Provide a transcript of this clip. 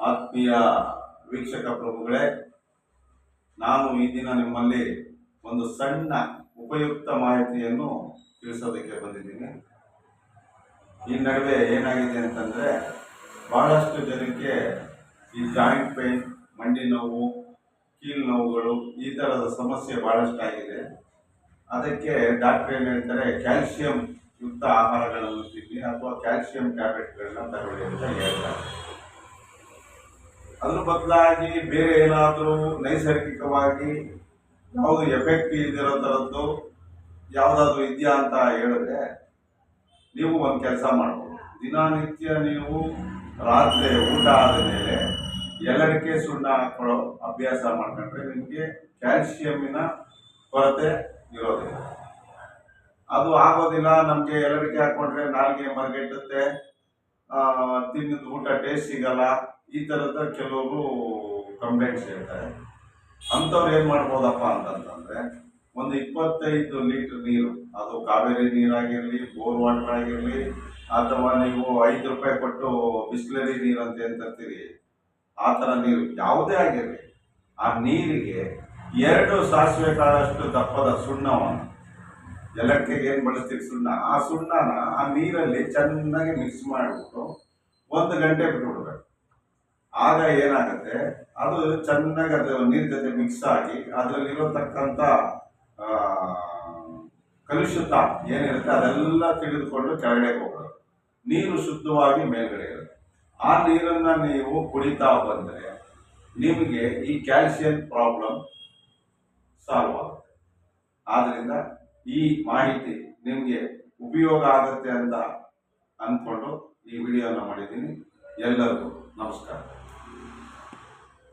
ಆತ್ಮೀಯ ವೀಕ್ಷಕ ಪ್ರಭುಗಳೇ, ನಾನು ಈ ದಿನ ನಿಮ್ಮಲ್ಲಿ ಒಂದು ಸಣ್ಣ ಉಪಯುಕ್ತ ಮಾಹಿತಿಯನ್ನು ತಿಳಿಸೋದಕ್ಕೆ ಬಂದಿದ್ದೀನಿ. ಈ ನಡುವೆ ಏನಾಗಿದೆ ಅಂತಂದರೆ, ಬಹಳಷ್ಟು ಜನಕ್ಕೆ ಈ ಜಾಯಿಂಟ್ ಪೇನ್ ಮಂಡಿ ನೋವು ಕೀಲು ನೋವುಗಳು ಈ ಥರದ ಸಮಸ್ಯೆ ಬಹಳಷ್ಟು ಆಗಿದೆ. ಅದಕ್ಕೆ ಡಾಕ್ಟರ್ ಏನು ಹೇಳ್ತಾರೆ ಕ್ಯಾಲ್ಸಿಯಂ ಯುಕ್ತ ಆಹಾರಗಳನ್ನು ತಿನ್ನಿ ಅಥವಾ ಕ್ಯಾಲ್ಸಿಯಂ ಟ್ಯಾಬ್ಲೆಟ್ಗಳನ್ನ ತಗೊಳ್ಳಿ ಅಂತ ಹೇಳ್ತಾರೆ. ಅದ್ರ ಬದಲಾಗಿ ಬೇರೆ ಏನಾದರೂ ನೈಸರ್ಗಿಕವಾಗಿ ಯಾವುದು ಎಫೆಕ್ಟ್ ಇದ್ದಿರೋ ಥರದ್ದು ಯಾವುದಾದ್ರೂ ಇದೆಯಾ ಅಂತ ಹೇಳಿದ್ರೆ ನೀವು ಒಂದು ಕೆಲಸ ಮಾಡ್ಬೋದು. ದಿನನಿತ್ಯ ನೀವು ರಾತ್ರಿ ಊಟ ಆದ ಮೇಲೆ ಎಲ್ಲಡಿಕೆ ಸುಣ್ಣ ಹಾಕೊಳ್ಳೋ ಅಭ್ಯಾಸ ಮಾಡ್ಕೊಂಡ್ರೆ ನಿಮಗೆ ಕ್ಯಾಲ್ಸಿಯಮ್ಮಿನ ಕೊರತೆ ಇರೋದಿಲ್ಲ. ಅದು ಆಗೋದಿಲ್ಲ, ನಮಗೆ ಎಲ್ಲಡಿಕೆ ಹಾಕೊಂಡ್ರೆ ನಾಲ್ಗೆ ಮರಗೆಟ್ಟುತ್ತೆ ತಿನ್ನಿದ ಊಟ ಟೇಸ್ಟ್ ಸಿಗಲ್ಲ ಈ ಥರದ ಕೆಲವರು ಕಂಪ್ಲೇಂಟ್ಸ್ ಹೇಳ್ತಾರೆ. ಅಂಥವ್ರು ಏನು ಮಾಡ್ಬೋದಪ್ಪ ಅಂತಂತಂದರೆ, ಒಂದು ಇಪ್ಪತ್ತೈದು ಲೀಟರ್ ನೀರು, ಅದು ಕಾವೇರಿ ನೀರಾಗಿರಲಿ, ಬೋರ್ ವಾಟರ್ ಆಗಿರಲಿ ಅಥವಾ ನೀವು ಐದು ರೂಪಾಯಿ ಕೊಟ್ಟು ಬಿಸ್ಲರಿ ನೀರು ಅಂತ ಏನು ತರ್ತೀರಿ ಆ ಥರ ನೀರು ಯಾವುದೇ ಆಗಿರಲಿ, ಆ ನೀರಿಗೆ ಎರಡು ಸಾಸಿವೆ ಕಾಳಷ್ಟು ದಪ್ಪದ ಸುಣ್ಣವನ್ನು ಎಲೆಕ್ಟ್ರಿಕ್ ಏನು ಬಳಸ್ತೀವಿ ಸುಣ್ಣ? ಆ ಸುಣ್ಣನ ಆ ನೀರಲ್ಲಿ ಚೆನ್ನಾಗಿ ಮಿಕ್ಸ್ ಮಾಡಿಬಿಟ್ಟು ಒಂದು ಗಂಟೆ ಬಿಟ್ಬಿಡ್ಬೇಕು. ಆಗ ಏನಾಗುತ್ತೆ? ಅದು ಚೆನ್ನಾಗಿ ಅದು ನೀರ್ ಜೊತೆ ಮಿಕ್ಸ್ ಆಗಿ ಅದರಲ್ಲಿರತಕ್ಕಂಥ ಕಲುಷಿತ ಏನಿರುತ್ತೆ ಅದೆಲ್ಲ ತಿಳಿದುಕೊಂಡು ಕೆಳಗಡೆ ಹೋಗೋದು. ನೀರು ಶುದ್ಧವಾಗಿ ಮೇಲ್ಗಡೆ ಇರುತ್ತೆ. ಆ ನೀರನ್ನ ನೀವು ಕುಡಿತಾ ಬಂದರೆ ನಿಮಗೆ ಈ ಕ್ಯಾಲ್ಸಿಯಂ ಪ್ರಾಬ್ಲಮ್ ಸಾಲ್ವ್ ಆಗುತ್ತೆ. ಆದ್ದರಿಂದ ಈ ಮಾಹಿತಿ ನಿಮಗೆ ಉಪಯೋಗ ಆಗುತ್ತೆ ಅಂತ ಅಂದ್ಕೊಂಡು ಈ ವಿಡಿಯೋನ ಮಾಡಿದ್ದೀನಿ. ಎಲ್ಲರಿಗೂ ನಮಸ್ಕಾರ.